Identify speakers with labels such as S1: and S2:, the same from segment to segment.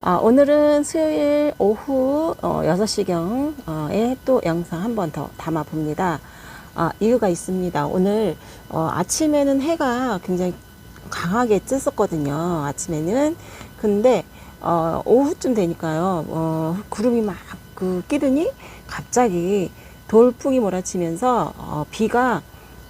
S1: 아, 오늘은 수요일 오후 어, 6시경에 또 영상 한 번 더 담아 봅니다. 아, 이유가 있습니다. 오늘 어, 아침에는 해가 굉장히 강하게 쬐었거든요. 아침에는. 근데 어, 오후쯤 되니까요. 어, 구름이 막 그 끼더니 갑자기 돌풍이 몰아치면서 어, 비가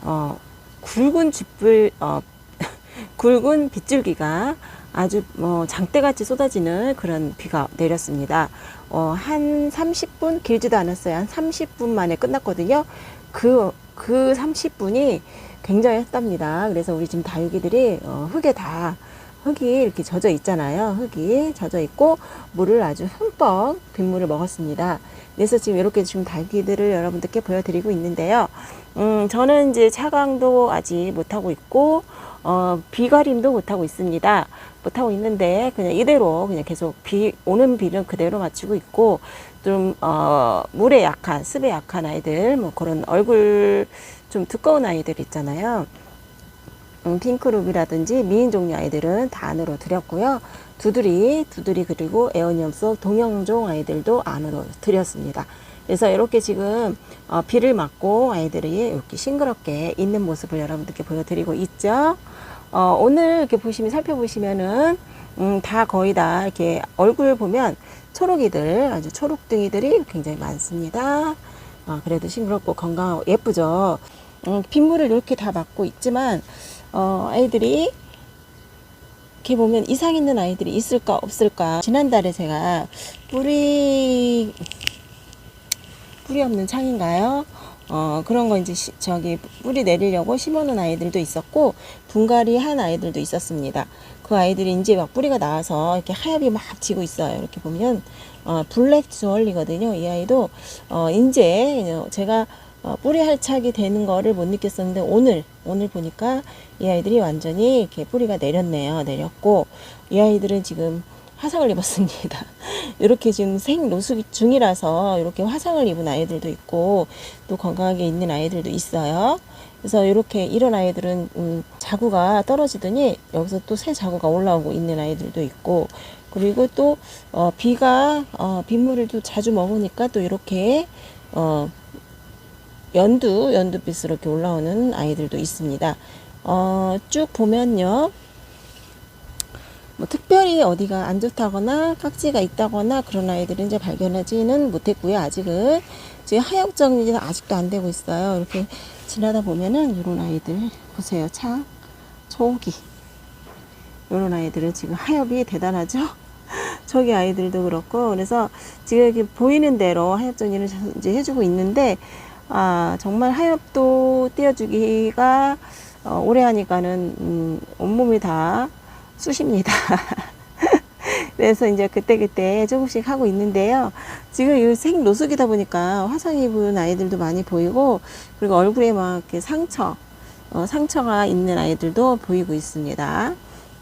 S1: 어, 굵은 쥐불 어, 굵은 빗줄기가 아주 뭐 장대같이 쏟아지는 그런 비가 내렸습니다. 어, 한 30분 길지도 않았어요. 한 30분 만에 끝났거든요. 그, 그 30분이 굉장히 했답니다. 그래서 우리 지금 다육이들이 어, 흙에 다 흙이 이렇게 젖어 있잖아요. 흙이 젖어 있고 물을 아주 흠뻑 빗물을 먹었습니다. 그래서 지금 이렇게 지금 다육이들을 여러분들께 보여드리고 있는데요. 음, 저는 이제 차광도 아직 못하고 있고, 어, 비가림도 못하고 있습니다. 못하고 있는데, 그냥 이대로 그냥 계속 비, 오는 비는 그대로 맞추고 있고, 좀, 어, 물에 약한, 습에 약한 아이들, 뭐 그런 얼굴 좀 두꺼운 아이들 있잖아요. 음, 핑크룹이라든지 미인 종류 아이들은 다 안으로 들였고요. 두드리, 두드리 그리고 에어니엄 속 동영종 아이들도 안으로 들였습니다. 그래서 이렇게 지금 어, 비를 맞고 아이들이 이렇게 싱그럽게 있는 모습을 여러분들께 보여드리고 있죠. 어, 오늘 이렇게 보시면 살펴보시면은 음, 다 거의 다 이렇게 얼굴 보면 초록이들 아주 초록둥이들이 굉장히 많습니다. 어, 그래도 싱그럽고 건강하고 예쁘죠. 음, 빗물을 이렇게 다 맞고 있지만 어, 아이들이 이렇게 보면 이상 있는 아이들이 있을까 없을까 지난달에 제가 뿌리 뿌리 없는 창인가요? 어, 그런 거 이제 시, 저기 뿌리 내리려고 심어놓은 아이들도 있었고 분갈이 한 아이들도 있었습니다. 그 아이들이 이제 막 뿌리가 나와서 이렇게 하엽이 막 지고 있어요. 이렇게 보면 어, 블랙 주얼리거든요. 이 아이도 어, 이제 제가 어, 뿌리 할착이 되는 거를 못 느꼈었는데 오늘 오늘 보니까 이 아이들이 완전히 이렇게 뿌리가 내렸네요. 내렸고 이 아이들은 지금 화상을 입었습니다. 이렇게 지금 생 노숙 중이라서 이렇게 화상을 입은 아이들도 있고 또 건강하게 있는 아이들도 있어요. 그래서 이렇게 이런 아이들은 음, 자구가 떨어지더니 여기서 또 새 자구가 올라오고 있는 아이들도 있고 그리고 또 어, 비가 어, 빗물을 또 자주 먹으니까 또 이렇게 어, 연두 연두빛으로 이렇게 올라오는 아이들도 있습니다. 어, 쭉 보면요. 뭐 특별히 어디가 안 좋다거나 깍지가 있다거나 그런 아이들은 이제 발견하지는 못했고요. 아직은 지금 하역 정리는 아직도 안 되고 있어요. 이렇게 지나다 보면은 이런 아이들 보세요. 참 초기 이런 아이들은 지금 하엽이 대단하죠. 저기 아이들도 그렇고 그래서 지금 이렇게 보이는 대로 하엽 정리를 이제 해주고 있는데 아 정말 하엽도 띄워주기가 어, 오래 하니까는 음, 온몸이 다 쑤십니다. 그래서 이제 그때그때 조금씩 하고 있는데요. 지금 이 생 노숙이다 보니까 화상 입은 아이들도 많이 보이고, 그리고 얼굴에 막 이렇게 상처, 어, 상처가 있는 아이들도 보이고 있습니다.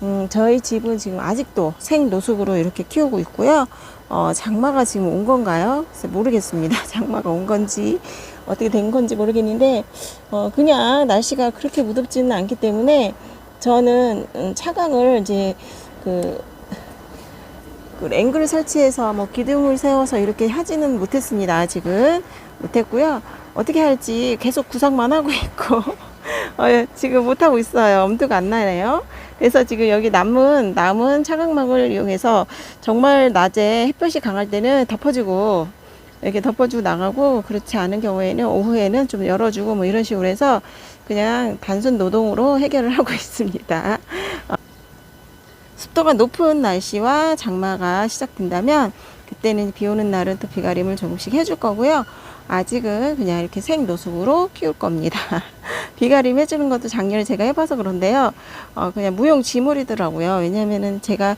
S1: 음, 저희 집은 지금 아직도 생 노숙으로 이렇게 키우고 있고요. 어, 장마가 지금 온 건가요? 모르겠습니다. 장마가 온 건지, 어떻게 된 건지 모르겠는데, 어, 그냥 날씨가 그렇게 무덥지는 않기 때문에, 저는 음, 차광을 이제 그, 그 앵글을 설치해서 뭐 기둥을 세워서 이렇게 하지는 못했습니다. 아직은 못했고요. 어떻게 할지 계속 구상만 하고 있고 어, 지금 못하고 있어요. 엄두가 안 나네요. 그래서 지금 여기 남은 남은 차광막을 이용해서 정말 낮에 햇볕이 강할 때는 덮어주고 이렇게 덮어주고 나가고 그렇지 않은 경우에는 오후에는 좀 열어주고 뭐 이런 식으로 해서 그냥 단순 노동으로 해결을 하고 있습니다. 어, 습도가 높은 날씨와 장마가 시작된다면 그때는 비 오는 날은 또 비가림을 조금씩 해줄 거고요. 아직은 그냥 이렇게 생노숙으로 키울 겁니다. 비가림 해주는 것도 작년에 제가 해봐서 그런데요. 어, 그냥 무용지물이더라고요. 왜냐면은 제가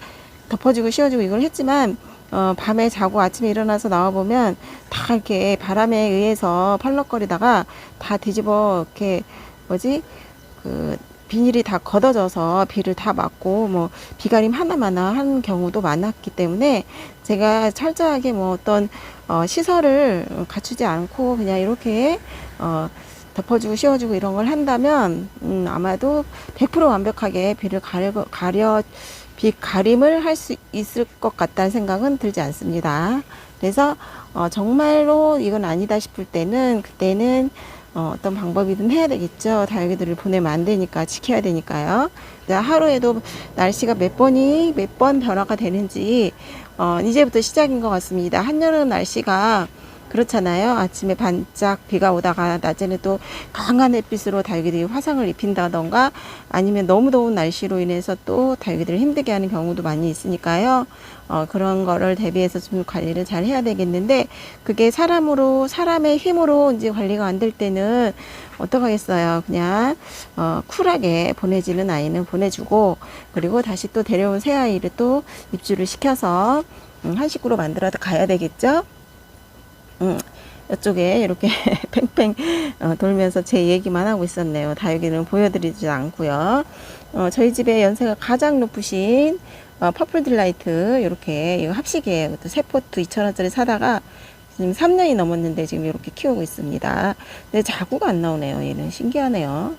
S1: 덮어주고 씌워주고 이걸 했지만 어, 밤에 자고 아침에 일어나서 나와보면 다 이렇게 바람에 의해서 펄럭거리다가 다 뒤집어 이렇게 뭐지? 그 비닐이 다 걷어져서 비를 다 맞고 뭐 비가림 하나마나 한 경우도 많았기 때문에 제가 철저하게 뭐 어떤 어, 시설을 갖추지 않고 그냥 이렇게 어, 덮어주고 씌워주고 이런 걸 한다면 음, 아마도 100% 완벽하게 비를 가려, 가려 빛가림을 할 수 있을 것 같다는 생각은 들지 않습니다. 그래서 어, 정말로 이건 아니다 싶을 때는 그때는 어, 어떤 방법이든 해야 되겠죠. 다육이들을 보내면 안 되니까 지켜야 되니까요. 자, 하루에도 날씨가 몇 번이 몇 번 변화가 되는지 어, 이제부터 시작인 것 같습니다. 한여름 날씨가 그렇잖아요. 아침에 반짝 비가 오다가 낮에는 또 강한 햇빛으로 다육이들이 화상을 입힌다던가 아니면 너무 더운 날씨로 인해서 또 다육이들을 힘들게 하는 경우도 많이 있으니까요. 어, 그런 거를 대비해서 좀 관리를 잘 해야 되겠는데 그게 사람으로 사람의 힘으로 이제 관리가 안 될 때는 어떡하겠어요. 그냥 어, 쿨하게 보내지는 아이는 보내주고 그리고 다시 또 데려온 새 아이를 또 입주를 시켜서 음, 한 식구로 만들어 가야 되겠죠. 음, 이쪽에 이렇게 팽팽 어, 돌면서 제 얘기만 하고 있었네요. 다육이는 보여드리지 않고요. 어, 저희 집에 연세가 가장 높으신 어, 퍼플 딜라이트 이렇게 이거 합식이에요. 세 포트 2,000원짜리 사다가 지금 3년이 넘었는데 지금 이렇게 키우고 있습니다. 근데 자구가 안 나오네요. 얘는 신기하네요.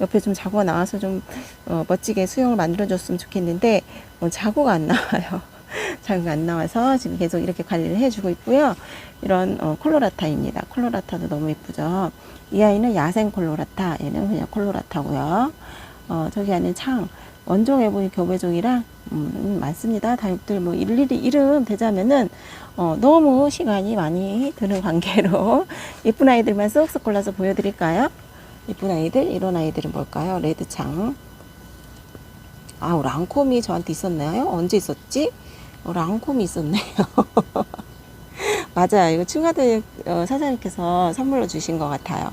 S1: 옆에 좀 자구가 나와서 좀 어, 멋지게 수영을 만들어줬으면 좋겠는데 어, 자구가 안 나와요. 자구가 안 나와서 지금 계속 이렇게 관리를 해주고 있고요. 이런 어, 콜로라타입니다. 콜로라타도 너무 예쁘죠. 이 아이는 야생 콜로라타, 얘는 그냥 콜로라타고요. 어, 저기 안에 창 원종 애보이 교배종이랑 음, 많습니다. 다육들 뭐 일일이 이름 대자면은 어, 너무 시간이 많이 드는 관계로 예쁜 아이들만 쏙쏙 골라서 보여드릴까요? 예쁜 아이들 이런 아이들은 뭘까요? 레드창. 아, 랑콤이 저한테 있었나요? 언제 있었지? 어, 랑콤이 있었네요. 맞아요. 이거 층가드 어, 사장님께서 선물로 주신 것 같아요.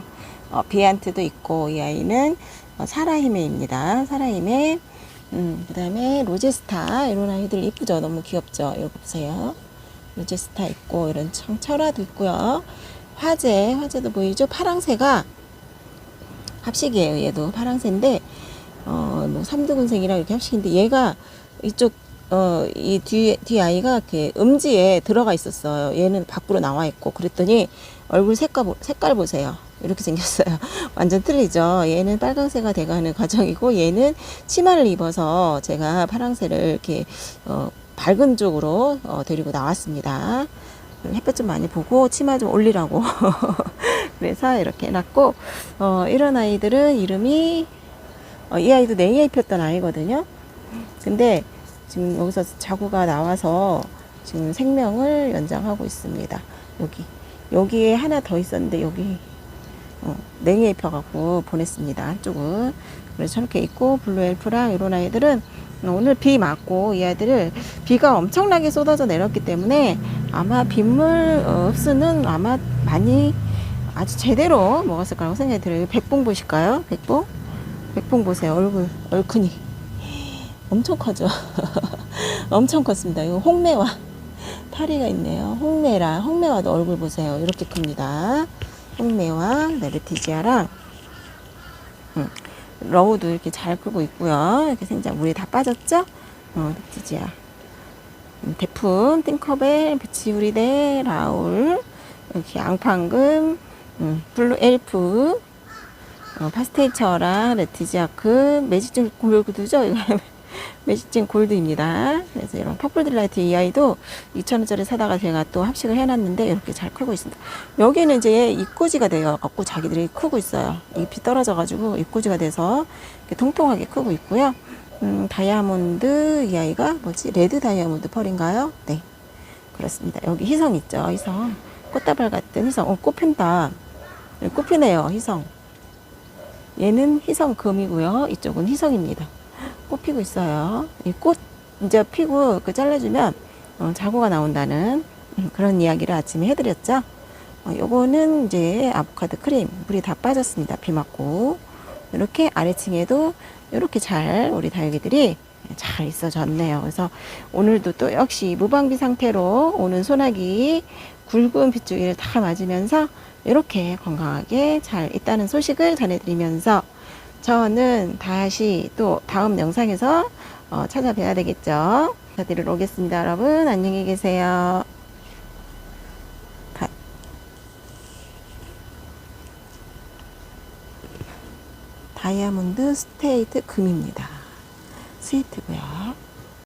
S1: 어, 비안트도 있고 이 아이는 어, 사라히메입니다. 사라히메. 음, 그 다음에 로제스타 이런 아이들 이쁘죠? 너무 귀엽죠? 이거 보세요. 로제스타 있고 이런 청 철화도 있고요. 화재, 화재도 보이죠? 파랑새가 합식이에요. 얘도 파랑새인데 어, 뭐 삼두근생이랑 이렇게 합식인데 얘가 이쪽 어, 이 뒤, 뒤 아이가 이렇게 음지에 들어가 있었어요. 얘는 밖으로 나와 있고. 그랬더니 얼굴 색깔, 보- 색깔 보세요. 이렇게 생겼어요. 완전 틀리죠. 얘는 빨강새가 돼가는 과정이고, 얘는 치마를 입어서 제가 파랑새를 이렇게, 어, 밝은 쪽으로 어, 데리고 나왔습니다. 햇볕 좀 많이 보고 치마 좀 올리라고. 그래서 이렇게 해놨고, 어, 이런 아이들은 이름이, 어, 이 아이도 냉이에 폈던 아이거든요. 근데 지금 여기서 자구가 나와서 지금 생명을 연장하고 있습니다. 여기 여기에 하나 더 있었는데 여기 어, 냉이에 펴갖고 보냈습니다. 한쪽은 그래서 저렇게 있고 블루 엘프랑 이런 아이들은 오늘 비 맞고 이 아이들을 비가 엄청나게 쏟아져 내렸기 때문에 아마 빗물 어, 흡수는 아마 많이 아주 제대로 먹었을 거라고 생각이 들어요. 백봉 보실까요? 백봉? 백봉 보세요. 얼굴 얼큰이 엄청 커죠. 엄청 컸습니다. 이거 홍매와 파리가 있네요. 홍매라 홍매와도 얼굴 보세요. 이렇게 큽니다. 홍매와 네르티지아랑 음, 러우도 이렇게 잘 크고 있고요. 이렇게 생장 물이 다 빠졌죠? 어, 네르티지아. 음, 대품, 띵커벨, 비치우리데, 라울, 이렇게 양팡금, 음, 블루 엘프, 어, 파스텔처라, 레티지아크, 매직진 골드죠? 매직진 골드입니다. 그래서 이런 퍼플 딜라이트 이 아이도 2,000원짜리 사다가 제가 또 합식을 해놨는데 이렇게 잘 크고 있습니다. 여기는 이제 입꼬지가 되어갖고 자기들이 크고 있어요. 잎이 떨어져가지고 입꼬지가 돼서 이렇게 통통하게 크고 있고요. 음, 다이아몬드 이 아이가 뭐지? 레드 다이아몬드 펄인가요? 네. 그렇습니다. 여기 희성 있죠? 희성. 꽃다발 같은 희성. 어, 꽃 핀다. 네, 꽃 피네요. 희성. 얘는 희성 금이고요. 이쪽은 희성입니다. 꽃 피고 있어요. 이 꽃 이제 피고 그 잘라주면 어, 자고가 나온다는 음, 그런 이야기를 아침에 해드렸죠. 어, 요거는 이제 아보카도 크림 물이 다 빠졌습니다. 비 맞고 이렇게 아래층에도 이렇게 잘 우리 다육이들이 잘 있어졌네요. 그래서 오늘도 또 역시 무방비 상태로 오는 소나기 굵은 빗줄기를 다 맞으면서 이렇게 건강하게 잘 있다는 소식을 전해드리면서 저는 다시 또 다음 영상에서 어, 찾아뵈야 되겠죠. 인사드리러 오겠습니다. 여러분 안녕히 계세요. 다, 다이아몬드 스테이트 금입니다. 스위트고요.